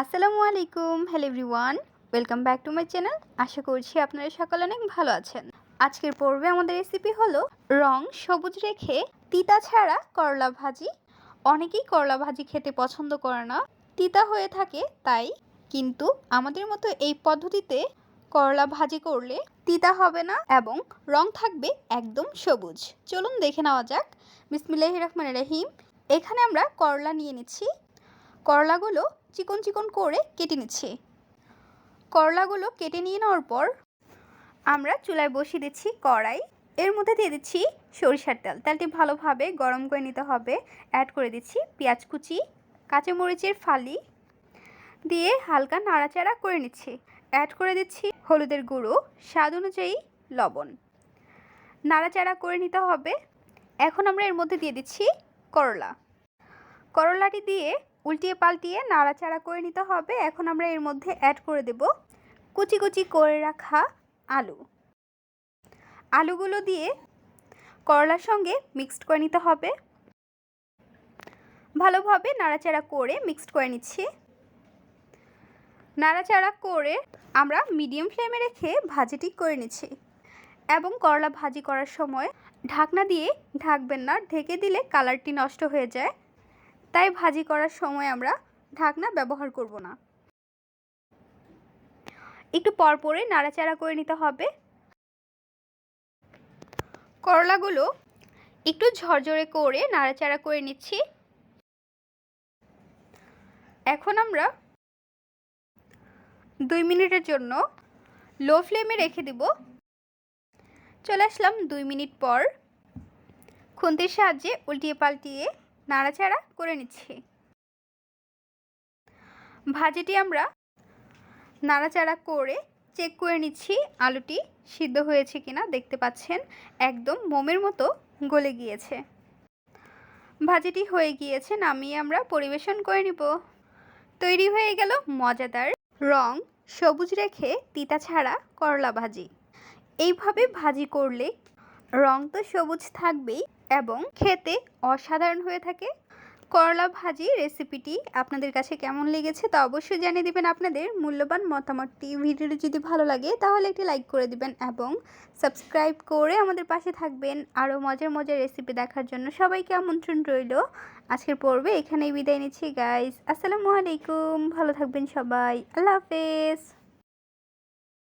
আসসালামু আলাইকুম hello everyone welcome back to my channel আশা করছি আপনারা সকলে অনেক ভালো আছেন। আজকের পর্বে আমাদের রেসিপি হলো রং সবুজ রেখে তিতা ছাড়া করলা ভাজি। অনেকেই করলা ভাজি খেতে পছন্দ করে না। তিতা হয়ে থাকে, তাই কিন্তু আমাদের মতো এই পদ্ধতিতে করলা ভাজি করলে তিতা হবে না এবং রং থাকবে একদম সবুজ। চলুন দেখে নেওয়া যাক। বিসমিল্লাহ রহমান রহিম। এখানে আমরা করলা নিয়ে নিচ্ছি। করলাগুলো চিকন চিকন করে কেটে নিচ্ছি। করলাগুলো কেটে নিয়ে নেওয়ার পর আমরা চুলায় বসিয়ে দিচ্ছি কড়াই। এর মধ্যে দিয়ে দিচ্ছি সরিষার তেল। তেলটি ভালোভাবে গরম করে নিতে হবে। অ্যাড করে দিচ্ছি পেঁয়াজ কুচি, কাঁচামরিচের ফালি দিয়ে হালকা নাড়াচাড়া করে নিচ্ছি। অ্যাড করে দিচ্ছি হলুদের গুঁড়ো, স্বাদ অনুযায়ী লবণ। নাড়াচাড়া করে নিতে হবে। এখন আমরা এর মধ্যে দিয়ে দিচ্ছি করলা। করলাটি দিয়ে উল্টিয়ে পাল্টিয়ে নাড়াচাড়া করে নিতে হবে। এখন আমরা এর মধ্যে অ্যাড করে দেব কুচি কুচি করে রাখা আলু। আলুগুলো দিয়ে করলার সঙ্গে মিক্সড করে নিতে হবে। ভালোভাবে নাড়াচাড়া করে মিক্সড করে নিচ্ছি। নাড়াচাড়া করে আমরা মিডিয়াম ফ্লেমে রেখে ভাজিটি করে নিচ্ছি এবং করলা ভাজি করার সময় ঢাকনা দিয়ে ঢাকবেন না, ঢেকে দিলে কালারটি নষ্ট হয়ে যায়। তাই ভাজি করার সময় আমরা ঢাকনা ব্যবহার করব না। একটু পরপরে নাড়াচাড়া করে নিতে হবে। করলাগুলো একটু ঝরঝরে করে নাড়াচাড়া করে নিচ্ছি। এখন আমরা দুই মিনিটের জন্য লো ফ্লেমে রেখে দিব। চলে আসলাম দুই মিনিট পর। খুন্তির সাহায্যে উল্টিয়ে পাল্টিয়ে নাড়াচাড়া করে নিচ্ছি। ভাজিটি আমরা নাড়াচাড়া করে চেক করে নিচ্ছি, আলুটি সিদ্ধ হয়েছে কিনা দেখতে পাচ্ছেন, একদম মোমের মতো গলে গিয়েছে। ভাজিটি হয়ে গিয়েছে, নামিয়ে আমরা পরিবেশন করে নিব। তৈরি হয়ে গেল মজাদার রং সবুজ রেখে তিতা ছাড়া করলা ভাজি। এইভাবে ভাজি করলে রং তো সবুজ থাকবেই এবং খেতে অসাধারণ হয়ে থাকে। করলা ভাজি রেসিপিটি আপনাদের কাছে কেমন লেগেছে তা অবশ্যই জানিয়ে দিবেন আপনাদের মূল্যবান মতামতটি। ভিডিওটি যদি ভালো লাগে তাহলে একটি লাইক করে দিবেন এবং সাবস্ক্রাইব করে আমাদের পাশে থাকবেন। আরও মজার মজার রেসিপি দেখার জন্য সবাইকে আমন্ত্রণ রইল। আজকের পর্বে এখানেই বিদায় নিচ্ছি গাইস আসসালামু আলাইকুম। ভালো থাকবেন সবাই। আল্লাহ হাফেজ।